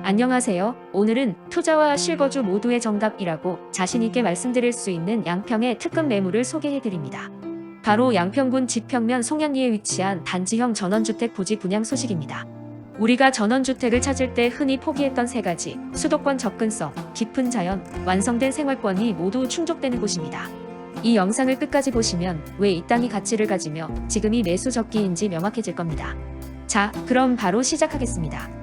안녕하세요. 오늘은 투자와 실거주 모두의 정답이라고 자신있게 말씀드릴 수 있는 양평의 특급 매물을 소개해드립니다. 바로 양평군 지평면 송현리에 위치한 단지형 전원주택 부지 분양 소식입니다. 우리가 전원주택을 찾을 때 흔히 포기했던 세 가지, 수도권 접근성, 깊은 자연, 완성된 생활권이 모두 충족되는 곳입니다. 이 영상을 끝까지 보시면 왜 이 땅이 가치를 가지며 지금이 매수 적기인지 명확해질 겁니다. 자, 그럼 바로 시작하겠습니다.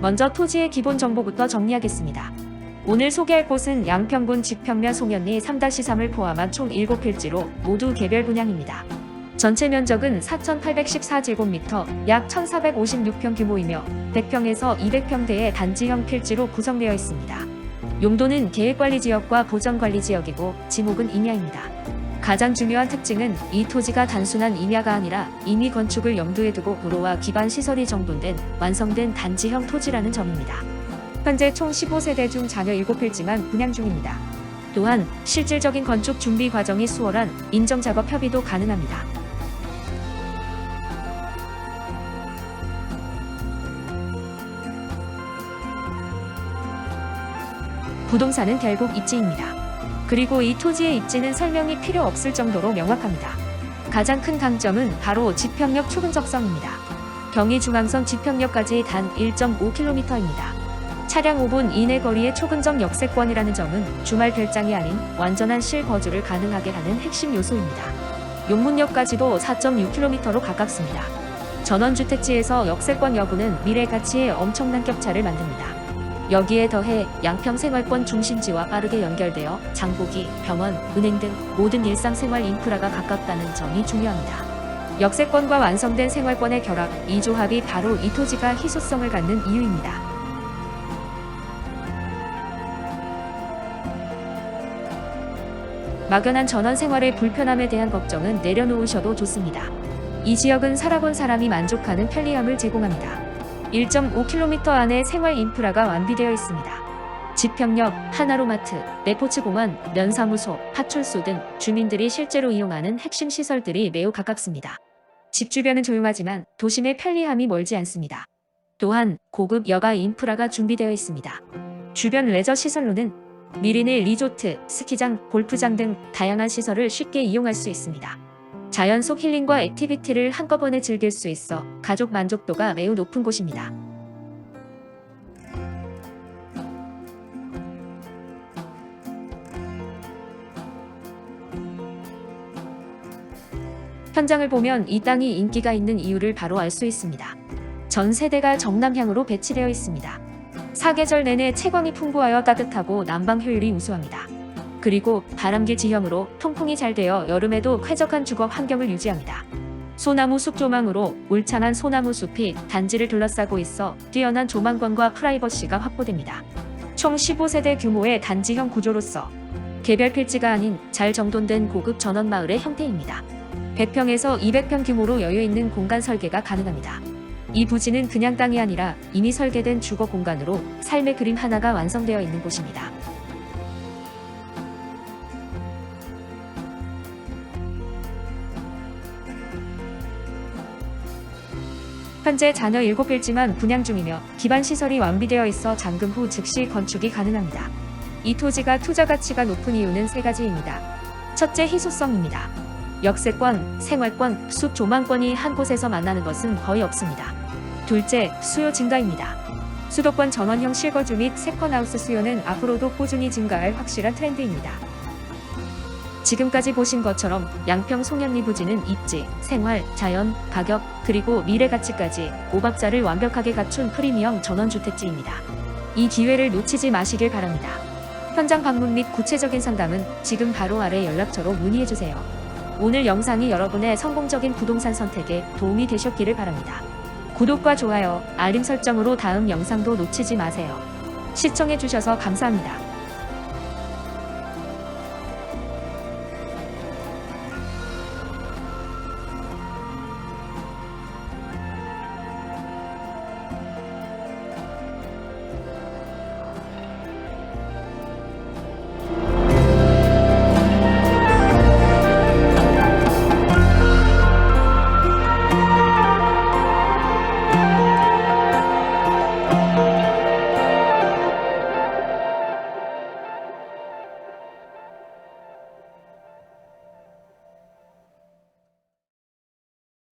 먼저 토지의 기본 정보부터 정리하겠습니다. 오늘 소개할 곳은 양평군 지평면 송현리 3-3을 포함한 총 7필지로 모두 개별 분양입니다. 전체 면적은 4,814제곱미터, 약 1,456평 규모이며 100평에서 200평대의 단지형 필지로 구성되어 있습니다. 용도는 계획관리지역과 보전관리지역이고 지목은 임야입니다. 가장 중요한 특징은 이 토지가 단순한 임야가 아니라 이미 건축을 염두에 두고 도로와 기반 시설이 정돈된 완성된 단지형 토지라는 점입니다. 현재 총 15세대 중 자녀 7필지만 분양 중입니다. 또한 실질적인 건축 준비 과정이 수월한 인정 작업 협의도 가능합니다. 부동산은 결국 입지입니다. 그리고 이 토지의 입지는 설명이 필요 없을 정도로 명확합니다. 가장 큰 강점은 바로 지평역 초근접성입니다. 경의중앙선 지평역까지 단 1.5km입니다. 차량 5분 이내 거리의 초근접 역세권이라는 점은 주말 별장이 아닌 완전한 실거주를 가능하게 하는 핵심 요소입니다. 용문역까지도 4.6km로 가깝습니다. 전원주택지에서 역세권 여부는 미래 가치에 엄청난 격차를 만듭니다. 여기에 더해 양평 생활권 중심지와 빠르게 연결되어 장보기, 병원, 은행 등 모든 일상생활 인프라가 가깝다는 점이 중요합니다. 역세권과 완성된 생활권의 결합, 이 조합이 바로 이 토지가 희소성을 갖는 이유입니다. 막연한 전원 생활의 불편함에 대한 걱정은 내려놓으셔도 좋습니다. 이 지역은 살아본 사람이 만족하는 편리함을 제공합니다. 1.5km 안에 생활 인프라가 완비되어 있습니다. 지평역, 하나로마트, 레포츠공원, 면사무소, 파출소 등 주민들이 실제로 이용하는 핵심 시설들이 매우 가깝습니다. 집 주변은 조용하지만 도심의 편리함이 멀지 않습니다. 또한 고급 여가 인프라가 준비되어 있습니다. 주변 레저 시설로는 미리네 리조트, 스키장, 골프장 등 다양한 시설을 쉽게 이용할 수 있습니다. 자연 속 힐링과 액티비티를 한꺼번에 즐길 수 있어 가족 만족도가 매우 높은 곳입니다. 현장을 보면 이 땅이 인기가 있는 이유를 바로 알 수 있습니다. 전 세대가 정남향으로 배치되어 있습니다. 사계절 내내 채광이 풍부하여 따뜻하고 난방 효율이 우수합니다. 그리고 바람길 지형으로 통풍이 잘 되어 여름에도 쾌적한 주거 환경을 유지합니다. 소나무 숲 조망으로 울창한 소나무 숲이 단지를 둘러싸고 있어 뛰어난 조망관과 프라이버시가 확보됩니다. 총 15세대 규모의 단지형 구조로서 개별 필지가 아닌 잘 정돈된 고급 전원 마을의 형태입니다. 100평에서 200평 규모로 여유 있는 공간 설계가 가능합니다. 이 부지는 그냥 땅이 아니라 이미 설계된 주거 공간으로 삶의 그림 하나가 완성되어 있는 곳입니다. 현재 자녀 7필지만 분양 중이며 기반 시설이 완비되어 있어 잔금 후 즉시 건축이 가능합니다. 이 토지가 투자 가치가 높은 이유는 세 가지입니다. 첫째 희소성입니다. 역세권, 생활권, 숲 조망권이 한 곳에서 만나는 것은 거의 없습니다. 둘째, 수요 증가입니다. 수도권 전원형 실거주 및 세컨하우스 수요는 앞으로도 꾸준히 증가할 확실한 트렌드입니다. 지금까지 보신 것처럼 양평 송현리 부지는 입지, 생활, 자연, 가격, 그리고 미래 가치까지 오박자를 완벽하게 갖춘 프리미엄 전원주택지입니다. 이 기회를 놓치지 마시길 바랍니다. 현장 방문 및 구체적인 상담은 지금 바로 아래 연락처로 문의해주세요. 오늘 영상이 여러분의 성공적인 부동산 선택에 도움이 되셨기를 바랍니다. 구독과 좋아요, 알림 설정으로 다음 영상도 놓치지 마세요. 시청해주셔서 감사합니다.